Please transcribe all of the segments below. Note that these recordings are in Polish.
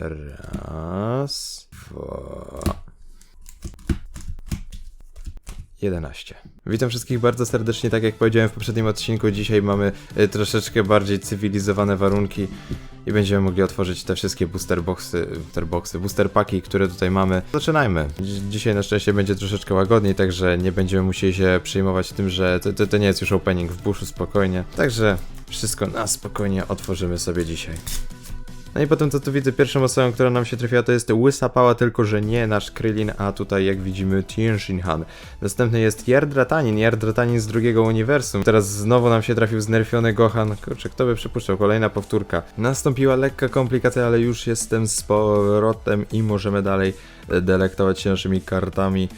Raz, dwa... 11. Witam wszystkich bardzo serdecznie, tak jak powiedziałem w poprzednim odcinku, dzisiaj mamy e, troszeczkę bardziej cywilizowane warunki i będziemy mogli otworzyć te wszystkie booster boxy, booster boxy, booster paki, które tutaj mamy. Zaczynajmy. Dzi- Dzisiaj na szczęście będzie troszeczkę łagodniej, także nie będziemy musieli się przejmować tym, że to, to, to nie jest już opening w buszu, spokojnie. Także wszystko na spokojnie otworzymy sobie dzisiaj. No i potem co tu widzę, pierwszą osobą, która nam się trafiła to jest Łysa Pała, tylko że nie nasz Krillin, a tutaj jak widzimy Tienshinhan. Następny jest Jardratanin, Jardratanin z drugiego uniwersum. Teraz znowu nam się trafił znerfiony Gohan. Kurczę, kto by przypuszczał, kolejna powtórka. Nastąpiła lekka komplikacja, ale już jestem z powrotem i możemy dalej delektować się naszymi kartami.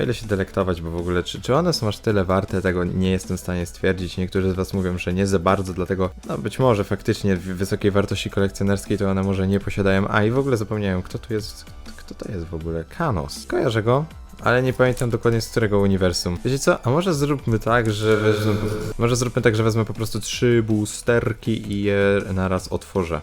O ile się delektować, bo w ogóle, czy, czy one są aż tyle warte, tego nie jestem w stanie stwierdzić. Niektórzy z Was mówią, że nie za bardzo, dlatego, no być może faktycznie w wysokiej wartości kolekcjonerskiej to one może nie posiadają. A i w ogóle zapomniałem, kto tu jest, kto to jest w ogóle? Kanos. Kojarzę go, ale nie pamiętam dokładnie z którego uniwersum. Wiecie co, a może zróbmy tak, że wezmę, może zróbmy tak, że wezmę po prostu trzy boosterki i je naraz otworzę.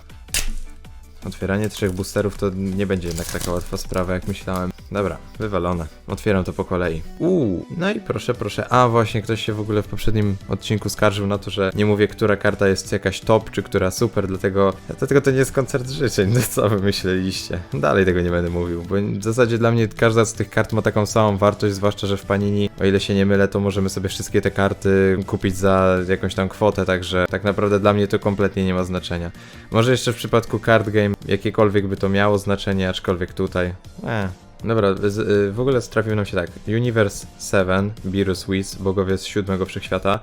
Otwieranie trzech boosterów to nie będzie jednak taka łatwa sprawa, jak myślałem. Dobra, wywalone. Otwieram to po kolei. Uuu, no i proszę, proszę. A właśnie, ktoś się w ogóle w poprzednim odcinku skarżył na to, że nie mówię, która karta jest jakaś top, czy która super, dlatego, dlatego to nie jest koncert życzeń. No co wy myśleliście? Dalej tego nie będę mówił, bo w zasadzie dla mnie każda z tych kart ma taką samą wartość, zwłaszcza, że w Panini, o ile się nie mylę, to możemy sobie wszystkie te karty kupić za jakąś tam kwotę, także tak naprawdę dla mnie to kompletnie nie ma znaczenia. Może jeszcze w przypadku card game jakiekolwiek by to miało znaczenie, aczkolwiek tutaj. Eh. Dobra, z, y, w ogóle trafił nam się tak. Universe 7, Beerus Whis, bogowie z siódmego wszechświata.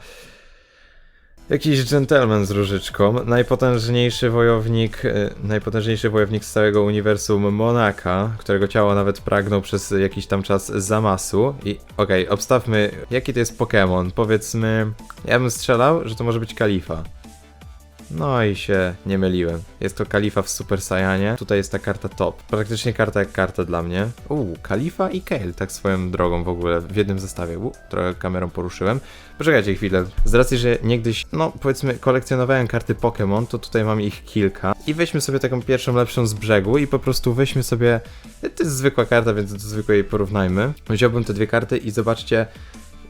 Jakiś gentleman z różyczką, najpotężniejszy wojownik, y, najpotężniejszy wojownik z całego uniwersum Monaka, którego ciało nawet pragnął przez jakiś tam czas Zamasu. I okej, obstawmy, jaki to jest Pokémon. Powiedzmy, ja bym strzelał, że to może być Kalifa. No i się nie myliłem. Jest to Kalifa w Super Saiyanie. Tutaj jest ta karta top. Praktycznie karta jak karta dla mnie. Uuu, Kalifa i Kale, tak swoją drogą w ogóle, w jednym zestawie. Uuu, trochę kamerą poruszyłem. Poczekajcie chwilę. Z racji, że niegdyś, no powiedzmy, kolekcjonowałem karty Pokémon, to tutaj mam ich kilka. I weźmy sobie taką pierwszą, lepszą z brzegu i po prostu weźmy sobie... To jest zwykła karta, więc do zwykłej porównajmy. Wziąłbym te dwie karty i zobaczcie,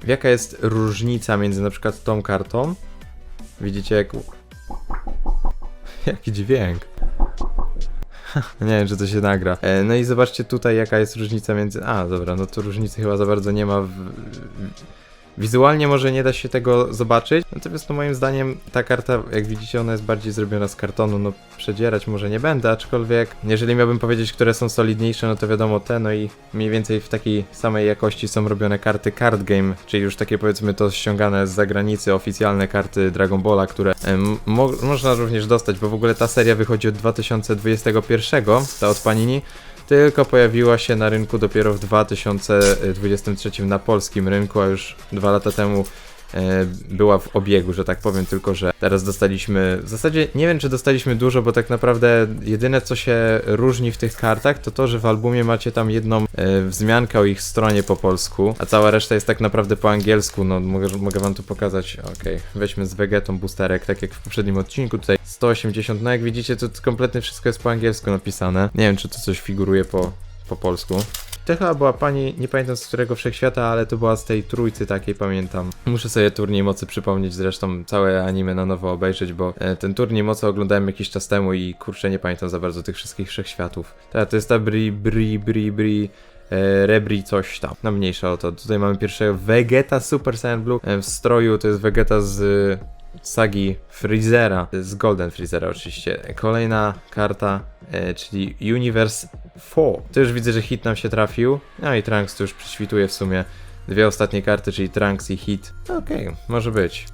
jaka jest różnica między na przykład tą kartą. Widzicie, jak Jaki dźwięk. Nie wiem, czy to się nagra. E, No i zobaczcie tutaj, jaka jest różnica między. A, dobra, no to różnicy chyba za bardzo nie ma. W... Wizualnie może nie da się tego zobaczyć, natomiast no moim zdaniem ta karta, jak widzicie, ona jest bardziej zrobiona z kartonu, no przedzierać może nie będę, aczkolwiek jeżeli miałbym powiedzieć, które są solidniejsze, no to wiadomo te, no i mniej więcej w takiej samej jakości są robione karty Card Game, czyli już takie powiedzmy to ściągane z zagranicy, oficjalne karty Dragon Balla, które mo można również dostać, bo w ogóle ta seria wychodzi od 2021, ta od Panini, tylko pojawiła się na rynku dopiero w 2023 na polskim rynku, a już dwa lata temu była w obiegu, że tak powiem, tylko że teraz dostaliśmy, w zasadzie nie wiem czy dostaliśmy dużo, bo tak naprawdę jedyne co się różni w tych kartach to to, że w albumie macie tam jedną e, wzmiankę o ich stronie po polsku, a cała reszta jest tak naprawdę po angielsku, no mogę, mogę wam tu pokazać, okej, weźmy z Vegetą boosterek, tak jak w poprzednim odcinku, tutaj 180, no jak widzicie to kompletnie wszystko jest po angielsku napisane, nie wiem czy to coś figuruje po, po polsku. To chyba była pani, nie pamiętam z którego wszechświata, ale to była z tej trójcy takiej, pamiętam. Muszę sobie turniej mocy przypomnieć, zresztą całe anime na nowo obejrzeć, bo e, ten turniej mocy oglądałem jakiś czas temu i kurczę, nie pamiętam za bardzo tych wszystkich wszechświatów. Tak, to jest ta Bri, Bri, Bri, Bri, e, Rebri coś tam. No mniejsza o to. Tutaj mamy pierwszego Vegeta Super Saiyan Blue e, w stroju, to jest Vegeta z sagi Freezera, z Golden Freezera oczywiście. Kolejna karta, czyli Universe 4. To już widzę, że hit nam się trafił. No i Trunks tu już prześwituje w sumie dwie ostatnie karty, czyli Trunks i hit. Okej, może być.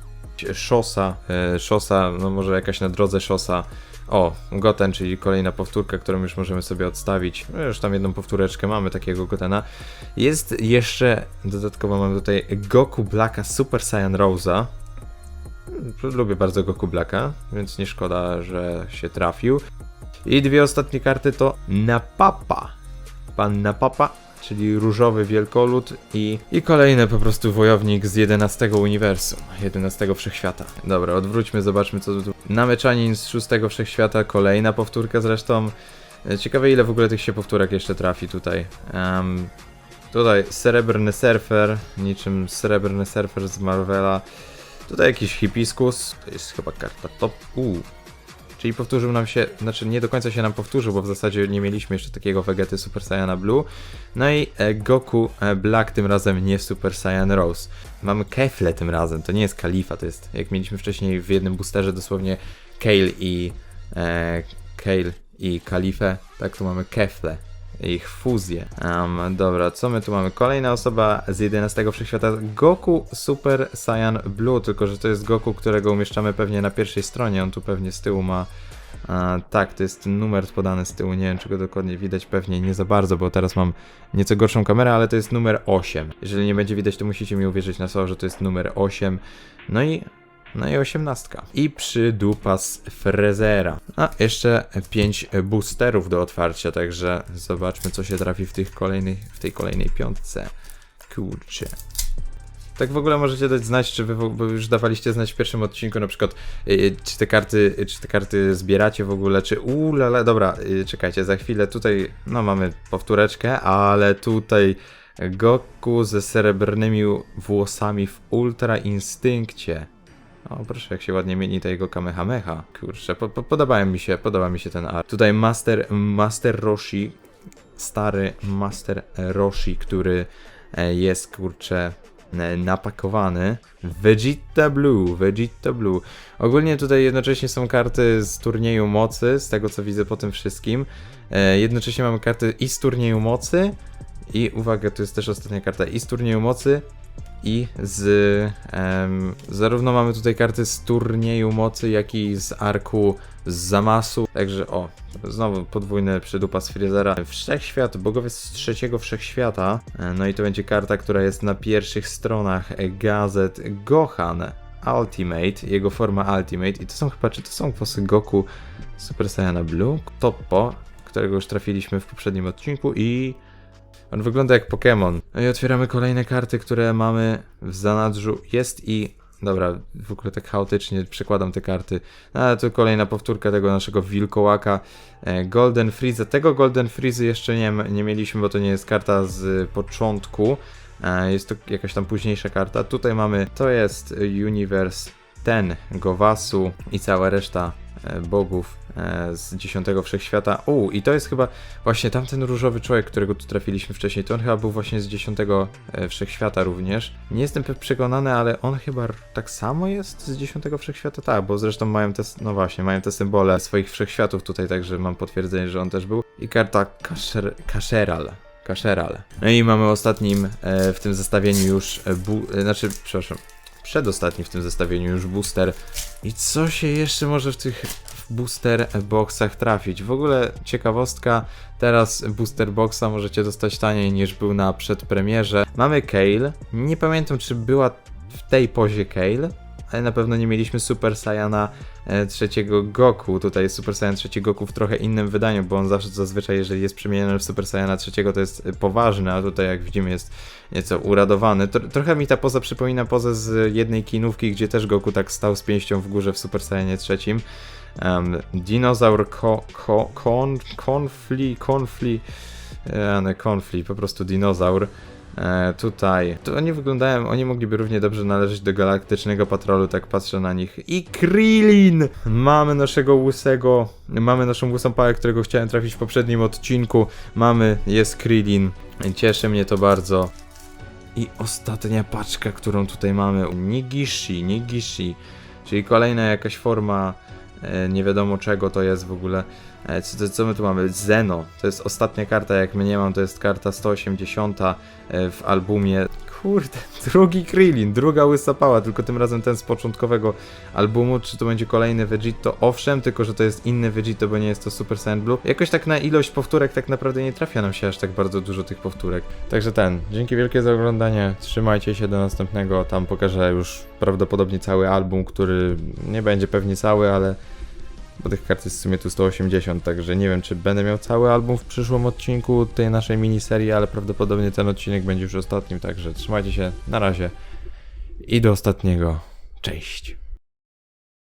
Szosa, e, szosa, no może jakaś na drodze szosa. O, Goten, czyli kolejna powtórka, którą już możemy sobie odstawić. No już tam jedną powtóreczkę mamy takiego Gotena. Jest jeszcze, dodatkowo mamy tutaj Goku Blacka Super Saiyan Rosa. Lubię bardzo Goku Blacka, więc nie szkoda, że się trafił. I dwie ostatnie karty to Napapa. Pan Napapa, czyli różowy wielkolud i, i kolejny po prostu wojownik z 11 uniwersum, 11 wszechświata. Dobra, odwróćmy, zobaczmy co tu. Nameczanin z 6 wszechświata, kolejna powtórka zresztą. E, Ciekawe ile w ogóle tych się powtórek jeszcze trafi tutaj. Em, tutaj srebrny surfer, niczym srebrny surfer z Marvela. Tutaj jakiś hibiskus, to jest chyba karta top. Czyli powtórzył nam się, znaczy nie do końca się nam powtórzył, bo w zasadzie nie mieliśmy jeszcze takiego Vegety Super Saiyana Blue. No i e, Goku e, Black tym razem nie Super Saiyan Rose. Mamy Kefle tym razem, to nie jest Kalifa, to jest jak mieliśmy wcześniej w jednym boosterze dosłownie Kale i e, Kale i Kalifę, tak tu mamy Kefle. Ich fuzję. Um, dobra, co my tu mamy? Kolejna osoba z 11 wszechświata. Goku Super Saiyan Blue, tylko że to jest Goku, którego umieszczamy pewnie na pierwszej stronie. On tu pewnie z tyłu ma. A, tak, to jest numer podany z tyłu. Nie wiem, czy go dokładnie widać. Pewnie nie za bardzo, bo teraz mam nieco gorszą kamerę, ale to jest numer 8. Jeżeli nie będzie widać, to musicie mi uwierzyć na słowo, że to jest numer 8. No i no i osiemnastka. I przydupas Frezera. A jeszcze 5 boosterów do otwarcia, także zobaczmy co się trafi w, tych kolejnych, w tej kolejnej piątce. Kurczę. Tak w ogóle możecie dać znać, czy wy w- bo już dawaliście znać w pierwszym odcinku, na przykład, y, czy te karty, czy te karty zbieracie w ogóle, czy ulala, dobra, y, czekajcie, za chwilę tutaj, no mamy powtóreczkę, ale tutaj Goku ze srebrnymi włosami w Ultra Instynkcie. O, proszę, jak się ładnie mieni ta jego Kamehameha. Kurczę, po, po, podoba mi się, podoba mi się ten art. Tutaj Master, Master Roshi, stary Master Roshi, który e, jest, kurczę, e, napakowany. Vegeta Blue, Vegeta Blue. Ogólnie tutaj jednocześnie są karty z turnieju mocy, z tego co widzę po tym wszystkim. E, jednocześnie mamy karty i z turnieju mocy, i uwaga, tu jest też ostatnia karta, i z turnieju mocy, i z. em, zarówno mamy tutaj karty z turnieju mocy, jak i z arku z zamasu. Także o, znowu podwójny przydupa z Freezera. Wszechświat, bogowie z trzeciego wszechświata. E, No i to będzie karta, która jest na pierwszych stronach gazet Gohan Ultimate, jego forma Ultimate. I to są chyba, czy to są posy Goku Super Saiyana Blue? Toppo, którego już trafiliśmy w poprzednim odcinku i on wygląda jak Pokémon. No i otwieramy kolejne karty, które mamy w zanadrzu. Jest i. Dobra, w ogóle tak chaotycznie przekładam te karty. No, ale tu kolejna powtórka tego naszego wilkołaka. E, Golden Freeze. Tego Golden Freeze jeszcze nie, nie mieliśmy, bo to nie jest karta z początku. E, Jest to jakaś tam późniejsza karta. Tutaj mamy. To jest Universe ten Gowasu i cała reszta e, bogów e, z dziesiątego wszechświata. U, i to jest chyba właśnie tamten różowy człowiek, którego tu trafiliśmy wcześniej. To on chyba był właśnie z dziesiątego e, wszechświata również. Nie jestem przekonany, ale on chyba tak samo jest z dziesiątego wszechświata. Tak, bo zresztą mają te, no właśnie, mają te symbole swoich wszechświatów tutaj, także mam potwierdzenie, że on też był. I karta Kasher, Kasheral. Kasheral. No i mamy ostatnim w tym zestawieniu już, bu, znaczy, przepraszam, przedostatni w tym zestawieniu już booster. I co się jeszcze może w tych booster boxach trafić? W ogóle ciekawostka, teraz booster boxa możecie dostać taniej niż był na przedpremierze. Mamy Kale, nie pamiętam czy była w tej pozie Kale, ale na pewno nie mieliśmy Super Saiyana e, trzeciego Goku. Tutaj jest Super Saiyan trzeci Goku w trochę innym wydaniu, bo on zawsze zazwyczaj, jeżeli jest przemieniony w Super Saiyana trzeciego, to jest e, poważny, a tutaj jak widzimy jest nieco uradowany. Tro trochę mi ta poza przypomina pozę z jednej kinówki, gdzie też Goku tak stał z pięścią w górze w Super Saiyanie trzecim. Um, dinozaur ko, ko, kon, konfli, konfli, e, nie konfli, po prostu dinozaur. E, tutaj, to oni wyglądają, oni mogliby równie dobrze należeć do galaktycznego patrolu, tak patrzę na nich. I Krillin! Mamy naszego łysego, mamy naszą łysą pałę, którego chciałem trafić w poprzednim odcinku. Mamy, jest Krillin. Cieszy mnie to bardzo. I ostatnia paczka, którą tutaj mamy, Nigishi, Nigishi, czyli kolejna jakaś forma, nie wiadomo czego to jest w ogóle. E, co, co, my tu mamy? Zeno, to jest ostatnia karta, jak mnie mam, to jest karta 180 e, w albumie. Kurde, drugi Krillin, druga łysa pała, tylko tym razem ten z początkowego albumu. Czy to będzie kolejny Vegito? Owszem, tylko że to jest inny Vegito, bo nie jest to Super Saiyan Blue. Jakoś tak na ilość powtórek tak naprawdę nie trafia nam się aż tak bardzo dużo tych powtórek. Także ten, dzięki wielkie za oglądanie, trzymajcie się do następnego, tam pokażę już prawdopodobnie cały album, który nie będzie pewnie cały, ale bo tych kart jest w sumie tu 180, także nie wiem, czy będę miał cały album w przyszłym odcinku tej naszej miniserii, ale prawdopodobnie ten odcinek będzie już ostatnim, także trzymajcie się, na razie i do ostatniego. Cześć.